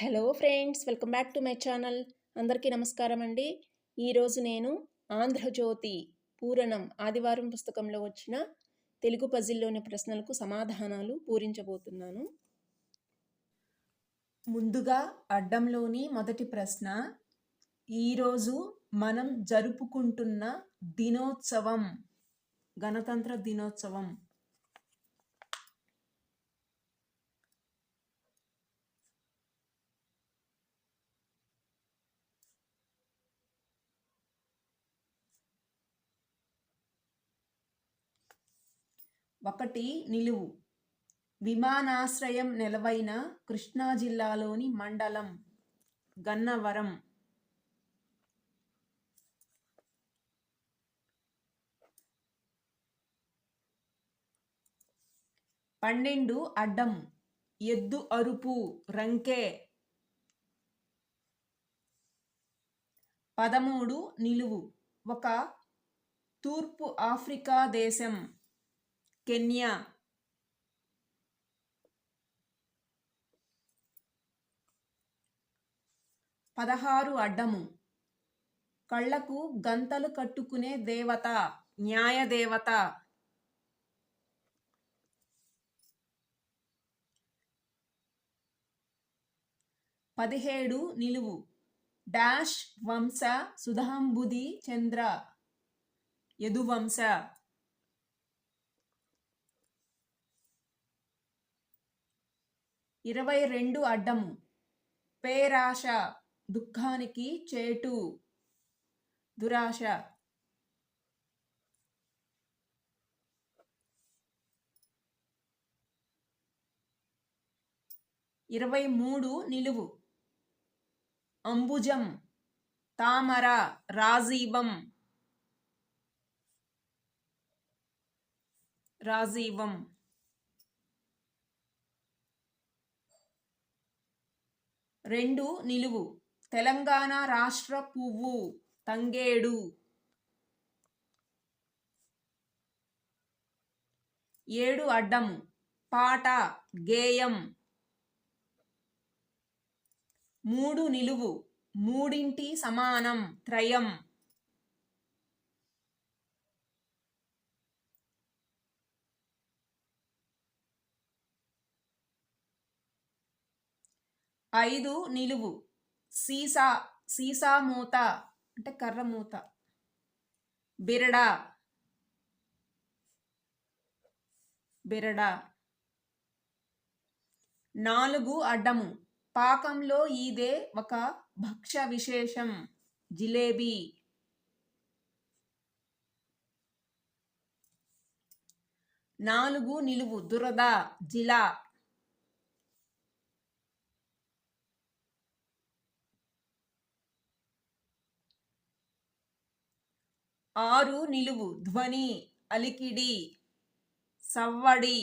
Hello friends welcome back to my channel. అందరికీ నమస్కారం అండి. ఈరోజు నేను ఆంధ్రజ్యోతి పూరణం ఆదివారం పుస్తకంలో వచ్చిన తెలుగు పజిల్లోని ప్రశ్నలకు సమాధానాలు పూరించబోతున్నాను. ముందుగా అడ్డంలోని మొదటి ప్రశ్న ఈరోజు మనం జరుపుకుంటున్న దినోత్సవం గణతంత్ర దినోత్సవం. ఒకటి నిలువు. విమానాశ్రయం నెలవైన కృష్ణా జిల్లాలోని మండలం గన్నవరం. పన్నెండు అడ్డం. ఎద్దు అరుపు రంకే. పదమూడు నిలువు. ఒక తూర్పు ఆఫ్రికా దేశం. కెన్యా. పదహారు అడ్డము. కళ్ళకు గంతలు కట్టుకునే దేవత న్యాయదేవత పదిహేడు నిలువు. డాష్ వంశ సుధాంబుది చంద్ర. యదువంశ. ఇరవై రెండు అడ్డము. పేరాశ దుఃఖానికి చేటు. దురాశ. ఇరవై మూడు నిలువు. అంబుజం. తామర. రాజీవం. రాజీవం. రెండు నిలువు. తెలంగాణ రాష్ట్ర పువ్వు. తంగేడు. ఏడు అడ్డం. పాట గేయం. మూడు నిలువు. మూడింటి సమానం. త్రయం. ఐదు నిలువు. సీసా సీసా మూత అంటే కర్ర మూత. బిరడా. బిరడా. నాలుగు అడ్డము. పాకంలో ఇదే ఒక భక్ష్య విశేషం. జిలేబీ. నాలుగు నిలువు. దురద. జిలా. ఆరు నిలువు ధ్వని అలికిడి సవ్వడి.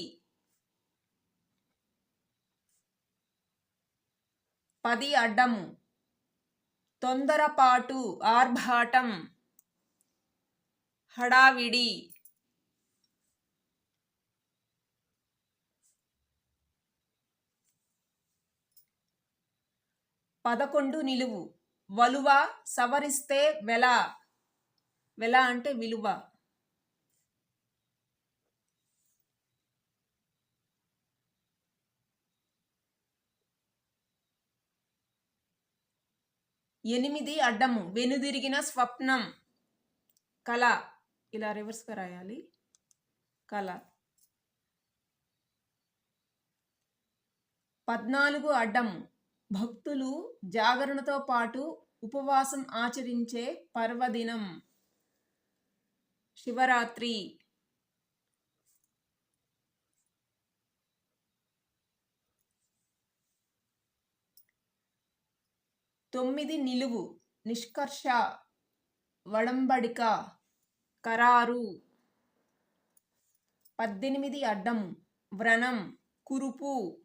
పది అడ్డము తొందరపాటు ఆర్భాటం. హడావిడి. పదకొండు నిలువు వలువ సవరిస్తే వెల. వెల అంటే విలువ. ఎనిమిది అడ్డము వెనుదిరిగిన స్వప్నం. కళ. ఇలా రివర్స్గా రాయాలి. కళ. పద్నాలుగు అడ్డము భక్తులు జాగరణతో పాటు ఉపవాసం ఆచరించే పర్వదినం. శివరాత్రి. తొమ్మిది నిలువు నిష్కర్ష వడంబడిక కరారు. పద్దెనిమిది అడ్డం వ్రణం కురుపు.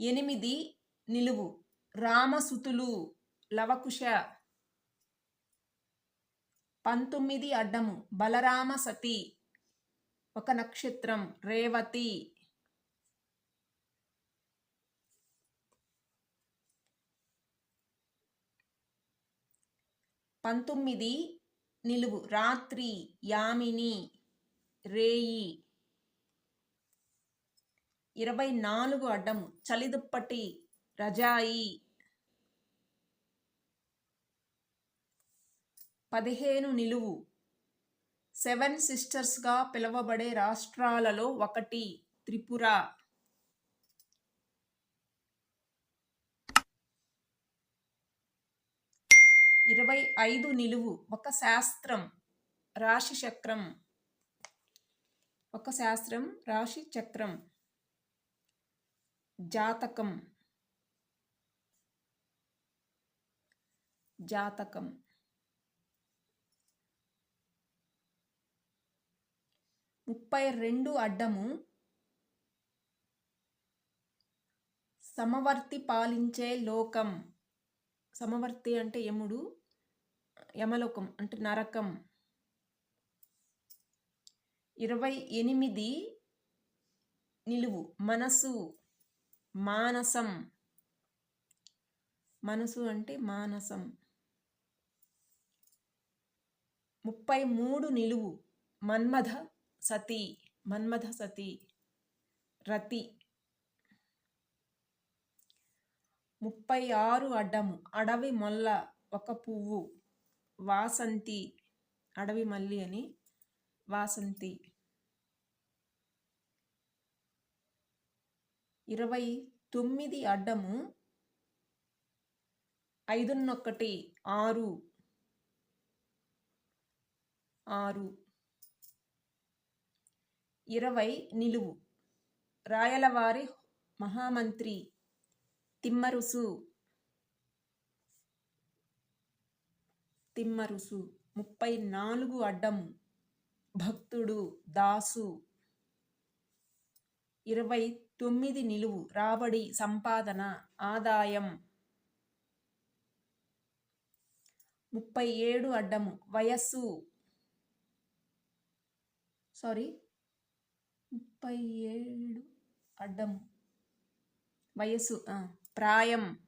ఎనిమిది నిలువు రామసుతులు లవకుశ. పంతొమ్మిది అడ్డము. బలరామ సతి. ఒక నక్షత్రం. రేవతి. పంతొమ్మిది నిలువు. రాత్రి. యామిని. రేయి. ఇరవై నాలుగు అడ్డము. చలిదుప్పటి. రజాయి. పదిహేను నిలువు. సెవెన్ సిస్టర్స్గా పిలువబడే రాష్ట్రాలలో ఒకటి త్రిపుర. ఇరవై ఐదు నిలువు. ఒక శాస్త్రం రాశి చక్రం. ఒక శాస్త్రం రాశి చక్రం. జాతకం. జాతకం. ముప్పై రెండు అడ్డము సమవర్తి పాలించే లోకం. సమవర్తి అంటే యముడు యమలోకం అంటే నరకం. ఇరవై ఎనిమిది నిలువు మనసు మానసం. మనసు అంటే మానసం. ముప్పై మూడు నిలువు మన్మథ సతి మన్మథ సతి రతి. ముప్పై ఆరు అడ్డము అడవి మొల్ల ఒక పువ్వు వాసంతి అడవి మల్లి అని వాసంతి. ఇరవై తొమ్మిది అడ్డము ఐదున్నొక్కటి ఆరు. ఆరు. ఇరవై నిలువు. రాయలవారి మహామంత్రి తిమ్మరుసు. తిమ్మరుసు. ముప్పై నాలుగు అడ్డము భక్తుడు దాసు. ఇరవై తొమ్మిది నిలువు. రాబడి సంపాదన ఆదాయం. ముప్పై ఏడు అడ్డము. వయస్సు. సారీ ముప్పై ఏడు అడ్డం. వయస్సు ప్రాయం.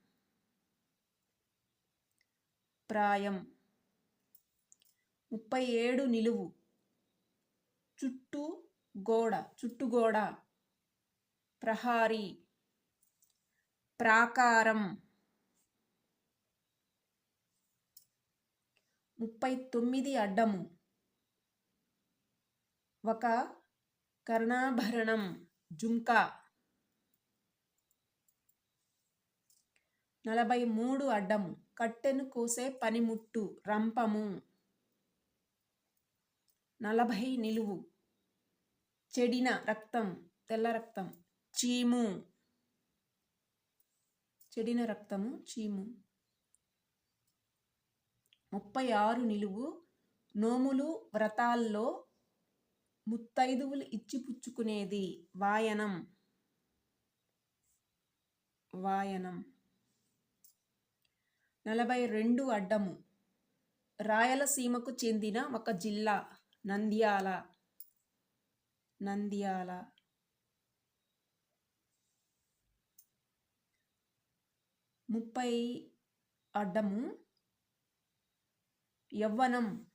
ప్రాయం. ముప్పై ఏడు నిలువు. చుట్టూ గోడ చుట్టుగోడ ప్రహారీ. ప్రాకారం. ముప్పై తొమ్మిది అడ్డము. ఒక కర్ణాభరణం జుంకా నలభై మూడు అడ్డము. కట్టెను కోసే పనిముట్టు రంపము. నలభై నిలువు. చెడిన రక్తం తెల్ల రక్తం. చీము. చెడిన రక్తము చీము. ముప్పై ఆరు నిలువు. నోములు వ్రతాల్లో ముత్తైదువులు ఇచ్చిపుచ్చుకునేది వాయనం. వాయనం. నలభై రెండు అడ్డము. రాయలసీమకు చెందిన ఒక జిల్లా నంద్యాల. నంద్యాల. ముప్పై అడ్డము. యవ్వనం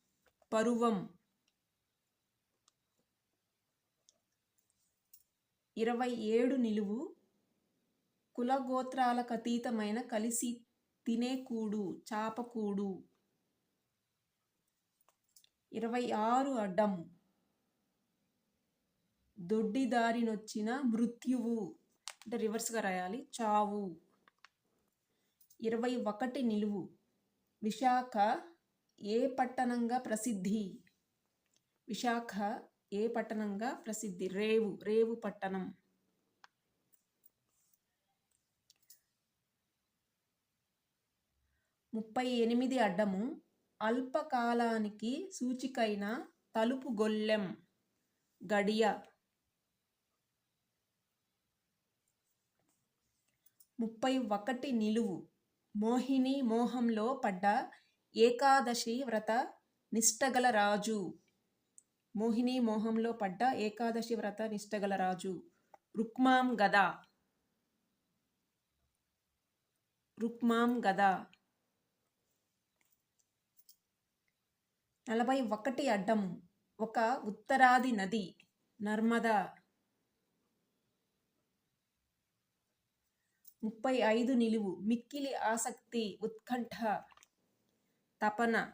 పరువం. ఇరవై ఏడు నిలువు కులగోత్రాలకు అతీతమైన కలిసి తినేకూడు చాపకూడు ఇరవై ఆరు అడ్డం. దొడ్డిదారినొచ్చిన మృత్యువు. అంటే రివర్స్గా రాయాలి. చావు. ఇరవై ఒకటి నిలువు. విశాఖ ఏ పట్టణంగా ప్రసిద్ధి? విశాఖ ఏ పట్టణంగా ప్రసిద్ధి? రేవు రేవు పట్టణం. ముప్పై ఎనిమిది అడ్డము. అల్పకాలానికి సూచికైన తలుపు గొల్లెం గడియ. ముప్పై ఒకటి నిలువు. మోహిని మోహంలో పడ్డ ఏకాదశి వ్రత నిష్టగల రాజు. మోహిని మోహంలో పడ్డ ఏకాదశి వ్రత నిష్టగల రాజు. రుక్మాం గద. రుక్మాం గద. నలభై ఒకటి అడ్డం. ఒక ఉత్తరాది నది. నర్మదా. ముప్పై ఐదు నిలువు. మిక్కిలి ఆసక్తి ఉత్కంఠ తపన.